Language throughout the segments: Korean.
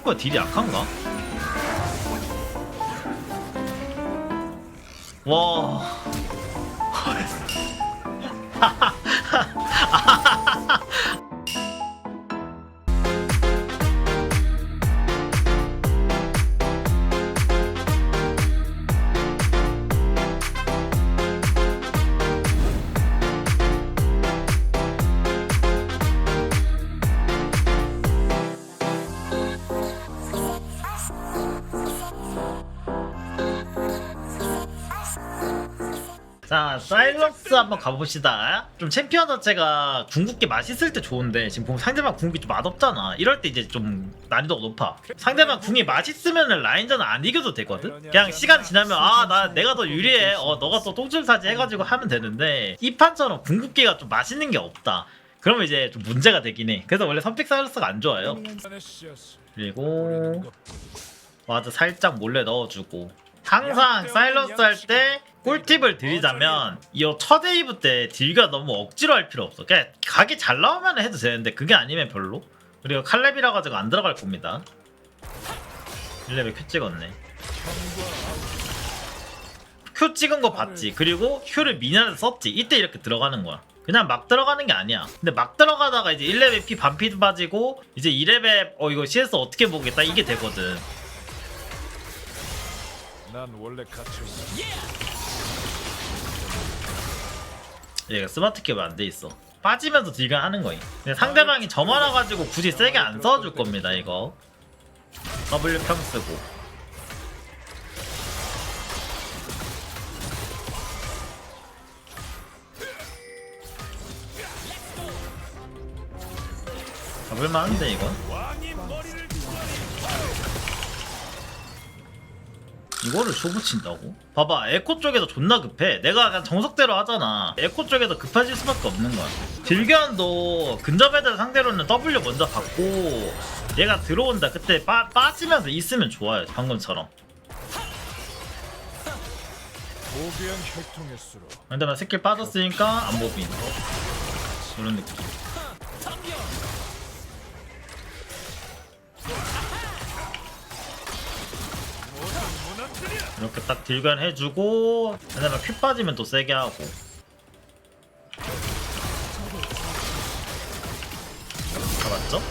생각보다 딜이 약한가? 와. 자, 사일러스 한번 가봅시다. 좀 챔피언 자체가 궁극기 맛있을 때 좋은데 지금 보면 상대방 궁극기 좀 맛없잖아. 이럴 때 이제 좀 난이도가 높아. 상대방 궁이 맛있으면 라인전 안 이겨도 되거든. 그냥 시간 지나면 아 나 내가 더 유리해. 어 너가 또 똥줄 사지 해가지고 하면 되는데 이 판처럼 궁극기가 좀 맛있는 게 없다. 그러면 이제 좀 문제가 되긴 해. 그래서 원래 선픽 사일러스가 안 좋아요. 그리고 와드 살짝 몰래 넣어주고 항상 사일러스 할 때 꿀팁을 드리자면 이첫 웨이브 때 딜가 너무 억지로 할 필요 없어. 그냥 각이 잘 나오면 해도 되는데 그게 아니면 별로. 그리고 칼렙이라 가지고 안 들어갈 겁니다. 1레벨 큐 찍었네. 큐 찍은 거 봤지? 그리고 큐를 미니언에 썼지? 이때 이렇게 들어가는 거야. 그냥 막 들어가는 게 아니야. 근데 막 들어가다가 이제 1레벨 피 반피 빠지고 이제 2레벨 어 이거 CS 어떻게 보겠다? 이게 되거든. 난 원래 갇혀 얘가 스마트 캡이 안돼 있어. 빠지면서 딜가 하는 거임. 근데 상대방이 저 많아 가지고 굳이 세게 안 써줄 겁니다 이거. W 평 쓰고. 잡을만한데 이건? 이거를 쇼부 친다고? 봐봐 에코 쪽에서 존나 급해. 내가 그냥 정석대로 하잖아. 에코 쪽에서 급해질 수밖에 없는 거야. 딜견도 근접 애들 상대로는 W 먼저 받고 얘가 들어온다. 그때 빠, 빠지면서 있으면 좋아요 방금처럼. 근데 나 스킬 빠졌으니까 안 모빈 이런 느낌 이렇게 딱 딜견 해주고 그다음에 피 빠지면 또 세게 하고. 잡았죠?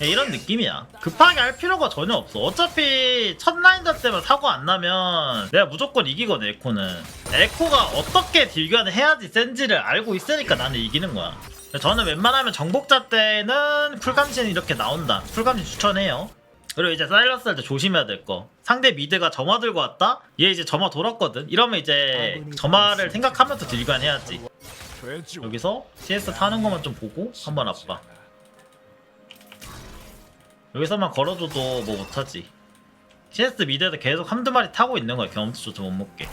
예, 이런 느낌이야. 급하게 할 필요가 전혀 없어. 어차피 첫 라인전 때만 사고 안 나면 내가 무조건 이기거든 에코는. 에코가 어떻게 딜견을 해야지 센지를 알고 있으니까 나는 이기는 거야. 저는 웬만하면 정복자 때는 풀감신 이렇게 나온다. 풀감신 추천해요 그리고 이제 사일러스 할 때 조심해야 될 거. 상대 미드가 점화 들고 왔다? 얘 이제 점화 돌았거든? 이러면 이제 점화를 생각하면서 딜관 해야지. 여기서 CS 타는 것만 좀 보고 한번 아빠. 여기서만 걸어줘도 뭐 못하지. CS 미드에서 계속 한두 마리 타고 있는 거야. 경험치조차 못 먹게.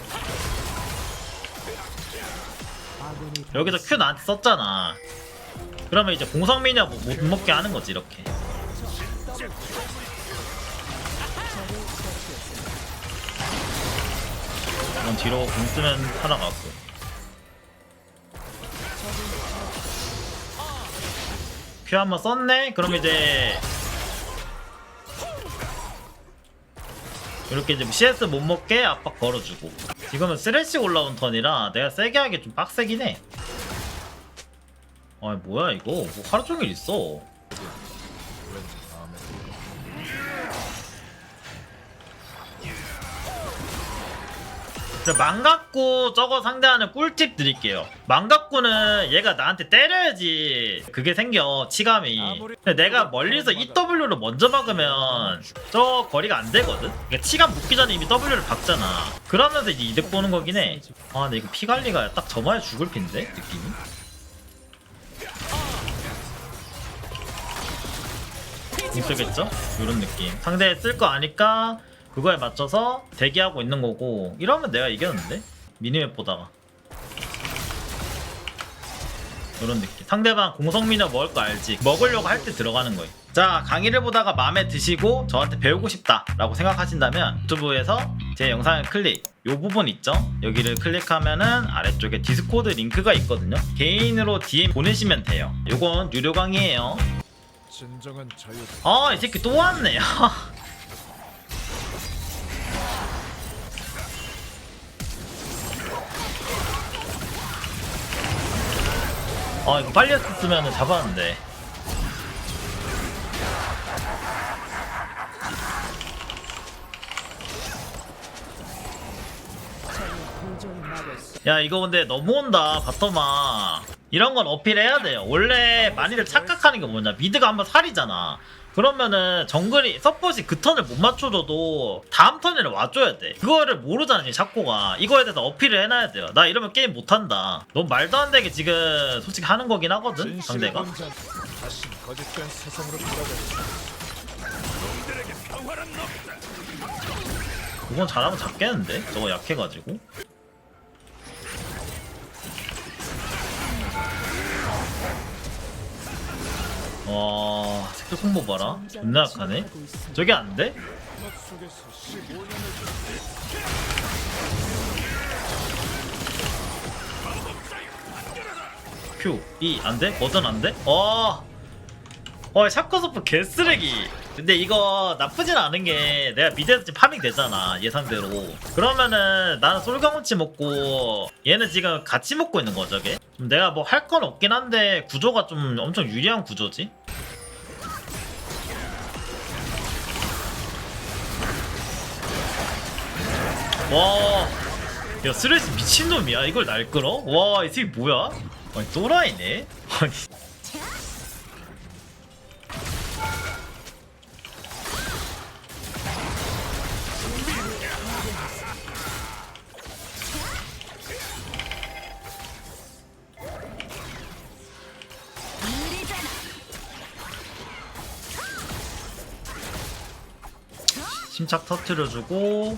여기서 Q 나한테 썼잖아. 그러면 이제 공성미냐 못 먹게 하는 거지 이렇게. 이건 뒤로 공 쓰면 하나 갔고. 큐 한번 썼네? 그럼 이제 이렇게 이제 CS 못 먹게 압박 걸어주고 지금은 쓰레쉬 올라온 턴이라 내가 세게 하기 좀 빡세긴 해. 아 뭐야 이거 뭐 하루 종일 있어. 망각구 저거 상대하는 꿀팁 드릴게요. 망각구는 얘가 나한테 때려야지 그게 생겨 치감이. 근데 내가 멀리서 EW를 먼저 막으면 저 거리가 안 되거든. 그러니까 치감 붙기 전에 이미 W를 박잖아. 그러면서 이제 이득 보는 거긴 해. 아 근데 이거 피 관리가 딱 저마에 죽을 핀데 느낌이. 있겠죠? 이런 느낌. 상대 쓸 거 아니까 그거에 맞춰서 대기하고 있는 거고 이러면 내가 이겼는데? 미니맵 보다가. 이런 느낌. 상대방 공성미녀 먹을 거 알지? 먹으려고 할 때 들어가는 거예요 자 강의를 보다가 마음에 드시고 저한테 배우고 싶다 라고 생각하신다면 유튜브에서 제 영상을 클릭. 요 부분 있죠? 여기를 클릭하면은 아래쪽에 디스코드 링크가 있거든요. 개인으로 DM 보내시면 돼요. 요건 유료 강의예요. 진정한 자유. 아 이 새끼 또 왔네 아 이거 빨리 했으면 잡았는데. 야 이거 근데 너무 온다 바텀아. 이런 건 어필해야 돼요. 원래 많이들 착각하는 게 뭐냐. 미드가 한번 살이잖아 그러면은 정글이 서폿이 그 턴을 못 맞춰줘도 다음 턴에는 와줘야 돼. 그거를 모르잖아 지금 샤코가. 이거에 대해서 어필을 해놔야 돼요. 나 이러면 게임 못한다. 너무 말도 안 되게 지금 솔직히 하는 거긴 하거든 상대가. 권장. 다시 거짓된 세상으로 돌아가. 그건 잘하면 잡겠는데? 저거 약해가지고 와 색도 공모 봐라 존나 약하네 저게 안 돼? 것 속에서 15년을 Q E 안 돼? 버튼 안 돼? 와, 와 샤커서프 개쓰레기. 근데 이거 나쁘진 않은 게 내가 미드에서 지금 파밍 되잖아 예상대로. 그러면은 나는 솔경험치 먹고 얘는 지금 같이 먹고 있는 거죠, 게. 좀 내가 뭐 할 건 없긴 한데 구조가 좀 엄청 유리한 구조지. 와, 야 쓰레기 미친놈이야. 이걸 날 끌어? 와, 이 새끼 뭐야? 아니 또라이네? 아니 침착 터트려주고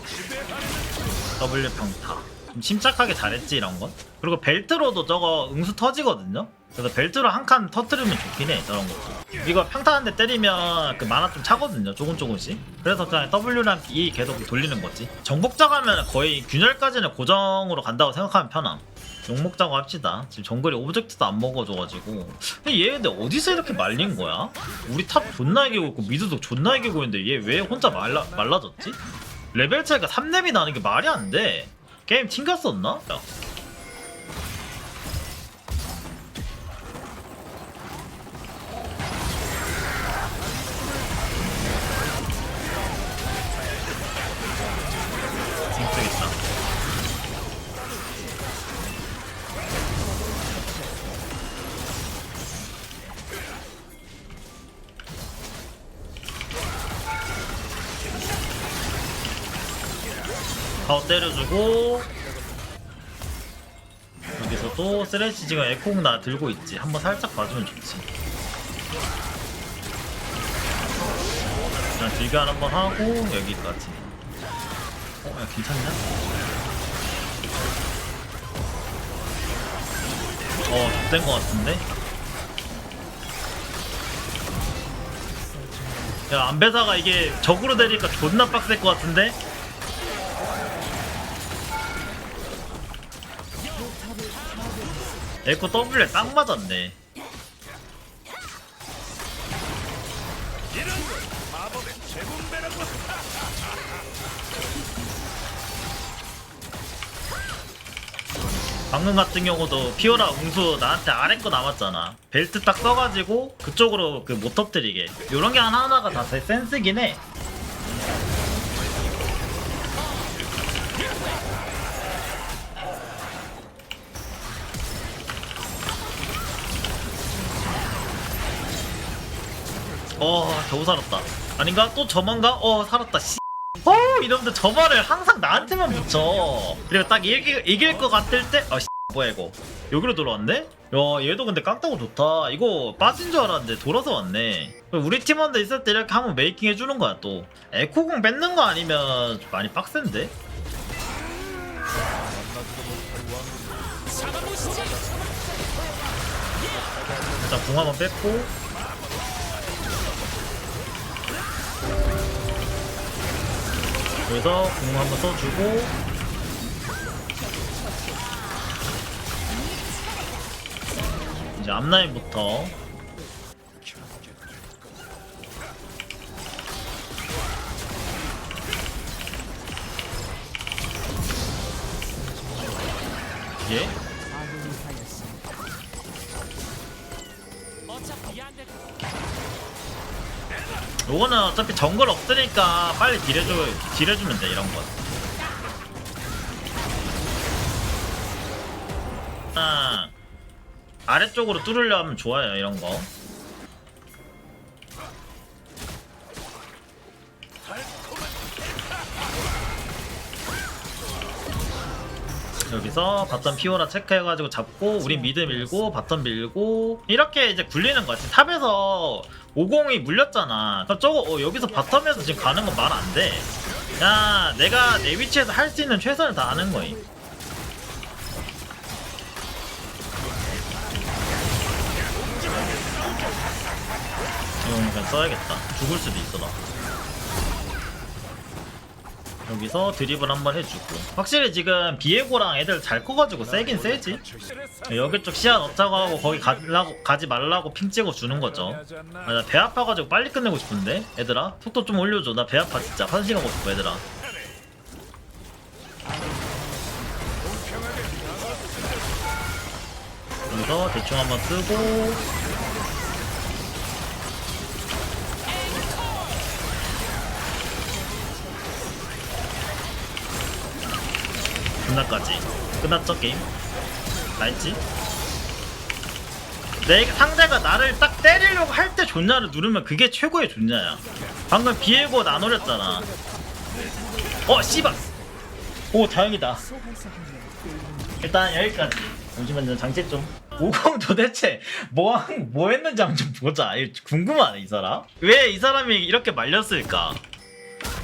W 평타. 좀 침착하게 잘했지 이런 건? 그리고 벨트로도 저거 응수 터지거든요? 그래서 벨트로 한 칸 터트리면 좋긴 해 저런 것도. 이거 평타 한 대 때리면 그 만화 좀 차거든요 조금 조금씩. 그래서 그냥 W랑 E 계속 돌리는 거지. 정복자 가면 거의 균열까지는 고정으로 간다고 생각하면 편함 욕 먹자고 합시다 지금 정글이 오브젝트도 안 먹어줘가지고 얘 근데 어디서 이렇게 말린 거야? 우리 탑 존나 이기고 있고 미드도 존나 이기고 있는데 얘 왜 혼자 말라, 말라졌지? 레벨 차이가 3렙이 나는 게 말이 안 돼. 게임 튕겼었나? 야. 더 때려주고 여기서 또 쓰레쉬 지금 에코공 나 들고 있지 한번 살짝 봐주면 좋지 그냥 딜교환 한번 하고 여기까지 어? 야 괜찮냐? 어 X된 거 같은데? 야 안배사가 이게 적으로 되니까 존나 빡셀 것 같은데? 에코 W에 딱 맞았네. 방금 같은 경우도 피오라 웅수 나한테 아래 거 남았잖아. 벨트 딱 써가지고 그쪽으로 그 못 터뜨리게. 요런 게 하나하나가 다 제 센스긴 해. 어 겨우 살았다 아닌가? 또 저만가? 어 살았다 씨. 어 이놈들 저만을 항상 나한테만 붙여 그리고 딱 이길, 이길 것 같을 때 아, 씨, 뭐야 이거 여기로 들어왔네? 야 얘도 근데 깡따고 좋다 이거 빠진 줄 알았는데 돌아서 왔네 우리 팀원들 있을 때 이렇게 한번 메이킹 해주는 거야 또 에코공 뺏는 거 아니면 좀 많이 빡센데? 일단 공 한번 뺐고 그래서 공 한번 써주고 이제 앞라인부터 예? 어차피 요거는 어차피 정글 없으니까 빨리 딜해줘 딜해주면 돼 이런 건. 아 아래쪽으로 뚫으려 하면 좋아요 이런 거. 여기서 바텀 피오라 체크해가지고 잡고 우리 미드 밀고 바텀 밀고 이렇게 이제 굴리는 거지 탑에서 50이 물렸잖아. 그럼 저거 어, 여기서 바텀에서 지금 가는 건 말 안돼. 야 내가 내 위치에서 할 수 있는 최선을 다하는 거임. 이거니까 써야겠다. 죽을 수도 있어 나 여기서 드리블 한번 해주고. 확실히 지금 비에고랑 애들 잘 커가지고 세긴 세지. 여기 쪽 시야 넣자고 하고 거기 가려고, 가지 말라고 핑 찍어 주는 거죠. 아, 나 배 아파가지고 빨리 끝내고 싶은데 얘들아. 속도 좀 올려줘. 나 배 아파 진짜. 가고 싶어 얘들아. 여기서 대충 한번 쓰고 끝나까지 끝났죠 게임? 알지? 내 상대가 나를 딱 때리려고 할 때 존냐를 누르면 그게 최고의 존냐야. 방금 비에고 나 노렸잖아. 어 씨발! 오 다행이다. 일단 여기까지. 잠시만요 장치 좀50 도대체 뭐, 한- 뭐 했는지 한번 좀 보자. 궁금하네 이 사람. 왜 이 사람이 이렇게 말렸을까?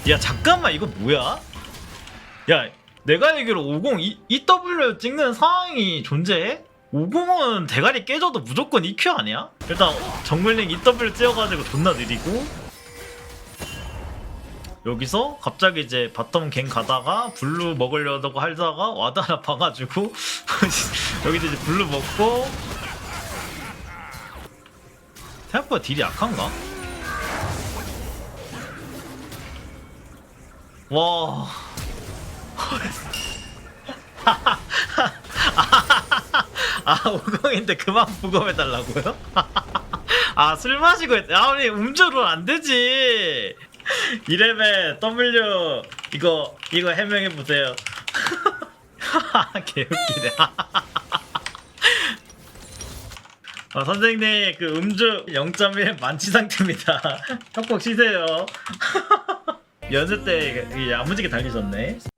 야 잠깐만 이거 뭐야? 야 내가 알기로 50 E, EW 찍는 상황이 존재해? 50은 대가리 깨져도 무조건 EQ 아니야? 일단 정글링 EW 찍어가지고 존나 느리고 여기서 갑자기 이제 바텀 갱 가다가 블루 먹으려고 하다가 와드 하나 봐가지고 여기서 이제 블루 먹고 생각보다 딜이 약한가? 와 아, 오공인데 그만 부검해달라고요? 아, 술 마시고 했, 아, 우리 음주로 안 되지. 이레벨 W, 이거, 이거 해명해 보세요. 개웃기네. 아, 선생님, 그 음주 0.1 만취 상태입니다. 협곡 쉬세요. 연습 때 야무지게 달리셨네.